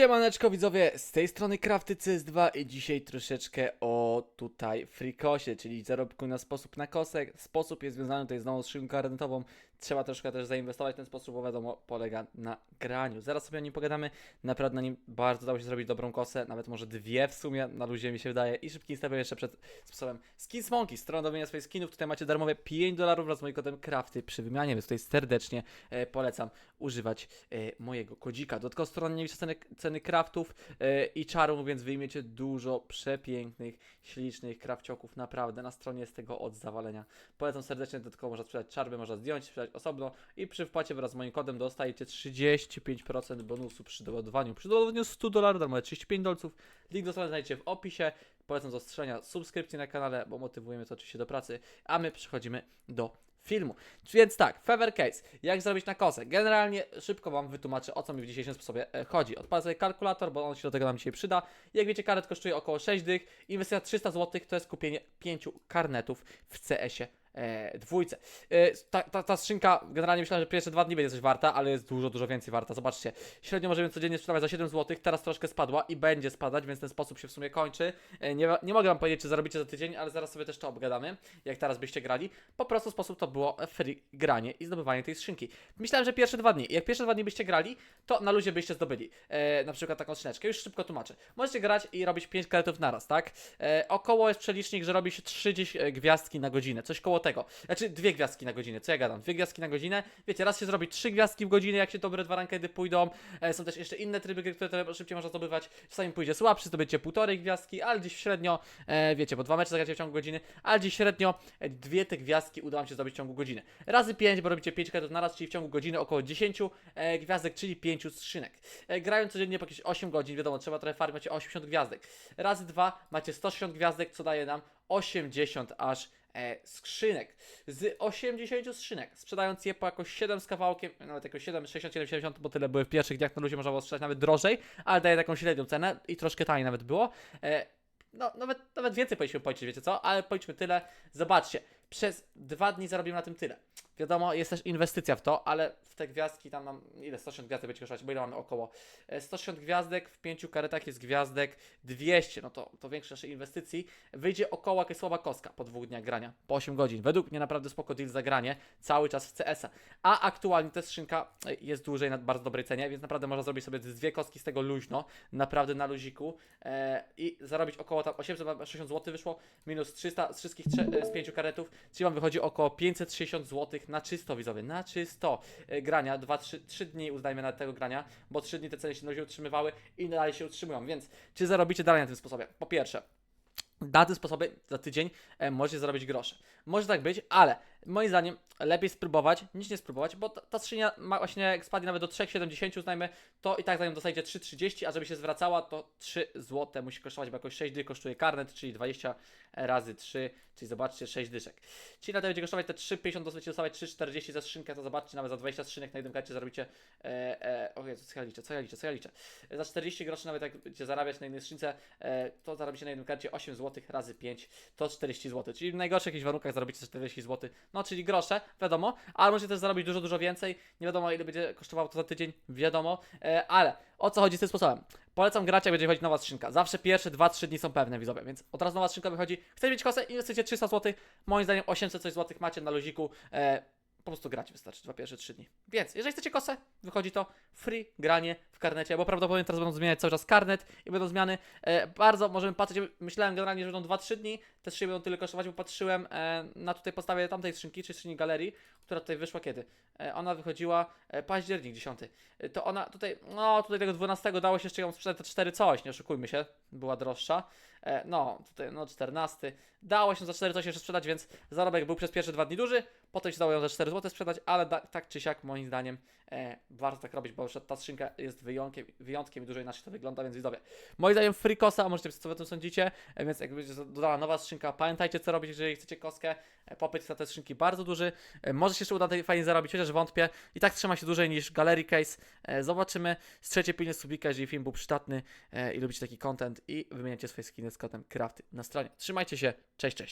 Siemaneczko widzowie, z tej strony Crafty CS2 i dzisiaj troszeczkę o tutaj frikosie, czyli zarobku na sposób na kosek. Sposób jest związany tutaj z szynką rentową. Trzeba troszkę też zainwestować w ten sposób, bo wiadomo, polega na graniu. Zaraz sobie o nim pogadamy. Naprawdę na nim bardzo dało się zrobić dobrą kosę, nawet może dwie w sumie, na luzie mi się wydaje. I szybki step jeszcze przed sposobem Skins Monkey, strona do wymiany swoich skinów. Tutaj macie darmowe 5 dolarów wraz z moim kodem Crafty przy wymianie, więc tutaj serdecznie e, polecam używać e, mojego kodzika. Dodatkowo strona nie liczy ceny, ceny craftów e, i czarów, więc wyjmiecie dużo przepięknych, ślicznych krawcioków. Naprawdę na stronie jest tego od zawalenia. Polecam serdecznie, dodatkowo można sprzedać czarby, można zdjąć, sprzedać osobno i przy wpłacie wraz z moim kodem dostajecie 35% bonusu przy doładowaniu. Przy doładowaniu 100 dolarów, darmowe 35 dolców. Link do strony znajdziecie w opisie. Polecam zastrzeżenia subskrypcji na kanale, bo motywujemy to oczywiście do pracy, a my przechodzimy do filmu. Więc tak, Fever Case. Jak zrobić na kosę? Generalnie szybko Wam wytłumaczę, o co mi w dzisiejszym sposobie e, chodzi. Odpalę sobie kalkulator, bo on się do tego nam dzisiaj przyda. Jak wiecie, karet kosztuje około 6 dych. Inwestycja 300 zł to jest kupienie 5 karnetów w CS-ie. E, dwójce. E, ta, ta, ta skrzynka, generalnie myślałem, że pierwsze dwa dni będzie coś warta, ale jest dużo, dużo więcej warta. Zobaczcie, średnio możemy codziennie sprzedawać za 7 zł, teraz troszkę spadła i będzie spadać, więc ten sposób się w sumie kończy. E, nie, nie mogę Wam powiedzieć, czy zarobicie za tydzień, ale zaraz sobie też to obgadamy, jak teraz byście grali. Po prostu sposób to było free granie i zdobywanie tej skrzynki. Myślałem, że pierwsze dwa dni. Jak pierwsze dwa dni byście grali, to na luzie byście zdobyli. E, na przykład taką skrzyneczkę. Już szybko tłumaczę. Możecie grać i robić 5 karetów naraz, tak? E, około jest przelicznik, że robi się 30 gwiazdki na godzinę, coś koło tego. Znaczy dwie gwiazdki na godzinę, co ja gadam? Dwie gwiazdki na godzinę. Wiecie, raz się zrobi trzy gwiazdki w godzinę, jak się dobre dwa rankedy pójdą. E, są też jeszcze inne tryby, gry, które szybciej można zdobywać. Czasami pójdzie słabszy, zdobycie półtorej gwiazdki, ale gdzieś średnio, e, wiecie, bo dwa mecze zagracie w ciągu godziny, ale gdzieś średnio e, dwie te gwiazdki uda wam się zdobyć w ciągu godziny. Razy pięć, bo robicie pięć karetów naraz, czyli w ciągu godziny około 10 e, gwiazdek, czyli pięciu skrzynek. E, grają codziennie po jakieś 8 godzin, wiadomo, trzeba trochę farmić, macie 80 gwiazdek. Razy dwa macie 160 gwiazdek, co daje nam 80 aż e, skrzynek. Z 80 skrzynek, sprzedając je po jakoś 7 z kawałkiem, nawet jakoś 7, 67, 70, bo tyle były w pierwszych dniach na luzie, można było sprzedać nawet drożej, ale daje taką średnią cenę i troszkę taniej nawet było. E, no, nawet, nawet więcej powinniśmy policzyć, wiecie co? Ale policzmy tyle. Zobaczcie, przez dwa dni zarobimy na tym tyle. Wiadomo, jest też inwestycja w to, ale w te gwiazdki tam nam, ile? 160 gwiazdek będzie kosztować, bo ile mamy około? E, 160 gwiazdek, w pięciu karetach jest gwiazdek 200, no to, to większa naszej inwestycji. Wyjdzie około jakaś słaba kostka po dwóch dniach grania, po 8 godzin. Według mnie naprawdę spoko deal za granie, cały czas w CS-a. A aktualnie ta skrzynka e, jest dłużej na bardzo dobrej cenie, więc naprawdę można zrobić sobie dwie kostki z tego luźno, naprawdę na luziku e, i zarobić około tam 860 zł wyszło, minus 300 z wszystkich e, z pięciu karetów, czyli wam wychodzi około 560 zł na czysto widzowie, na czysto e, grania, 2-3 dni uznajmy na tego grania, bo 3 dni te ceny się na luzie utrzymywały i dalej się utrzymują, więc czy zarobicie dalej na tym sposobie? Po pierwsze, na tym sposobie za tydzień e, możecie zarobić grosze. Może tak być, ale moim zdaniem lepiej spróbować niż nie spróbować, bo ta, ta skrzynia ma właśnie jak spadnie nawet do 3,70 uznajmy, to i tak za nią dostajecie 3,30, a żeby się zwracała, to 3 zł musi kosztować, bo jakoś 6 dych kosztuje karnet, czyli 20 razy 3, czyli zobaczcie 6 dyszek. Czyli na to będzie kosztować te 3,50, dostajecie dostawać 3,40 za skrzynkę, to zobaczcie, nawet za 20 skrzynek na jednym karcie zarobicie, e, e, o Jezu, co ja liczę, co ja liczę, co ja liczę. Za 40 groszy nawet jak będziecie zarabiać na jednej skrzynce, e, to zarobicie na jednym karcie 8 zł razy 5, to 40 zł, czyli w najgorszych jakichś warunkach zarobicie 40 zł, no czyli grosze, wiadomo, ale możecie też zarobić dużo, dużo więcej, nie wiadomo ile będzie kosztowało to za tydzień, wiadomo, e, ale o co chodzi z tym sposobem? Polecam grać, jak będzie wychodzić nowa skrzynka. Zawsze pierwsze 2-3 dni są pewne, widzowie, więc od razu nowa skrzynka wychodzi. Chcecie mieć kosę, inwestujcie 300 zł. Moim zdaniem 800 coś złotych macie na luziku. E, po prostu grać wystarczy dwa pierwsze 3 dni. Więc jeżeli chcecie kosę, wychodzi to free granie w karnecie, bo prawdopodobnie teraz będą zmieniać cały czas karnet i będą zmiany. E, bardzo możemy patrzeć, myślałem generalnie, że będą 2-3 dni, te skrzynie będą tyle kosztować, bo patrzyłem e, na tutaj podstawie tamtej skrzynki, czyli skrzyni galerii, która tutaj wyszła kiedy? E, ona wychodziła e, październik 10. E, to ona tutaj, no tutaj tego 12 dało się jeszcze ją sprzedać te 4 coś, nie oszukujmy się, była droższa. E, no, tutaj no 14. Dało się za 4 coś jeszcze sprzedać, więc zarobek był przez pierwsze dwa dni duży, potem się dało ją za 4 zł sprzedać, ale da, tak czy siak moim zdaniem e, warto tak robić, bo już ta skrzynka jest wyjątkiem, wyjątkiem i dużo inaczej to wygląda, więc widzowie. Moim zdaniem free kosa, a możecie co wy tym sądzicie, e, więc jak będzie dodała nowa skrzynka, pamiętajcie co robić, jeżeli chcecie koskę, e, popyt na te skrzynki bardzo duży, e, może się jeszcze uda tej fajnie zarobić, chociaż wątpię, i tak trzyma się dłużej niż Gallery Case, e, zobaczymy, strzecie pilnie subika, jeżeli film był przydatny i lubicie taki content i wymieniacie swoje skiny z kodem crafty na stronie. Trzymajcie się, cześć, cześć.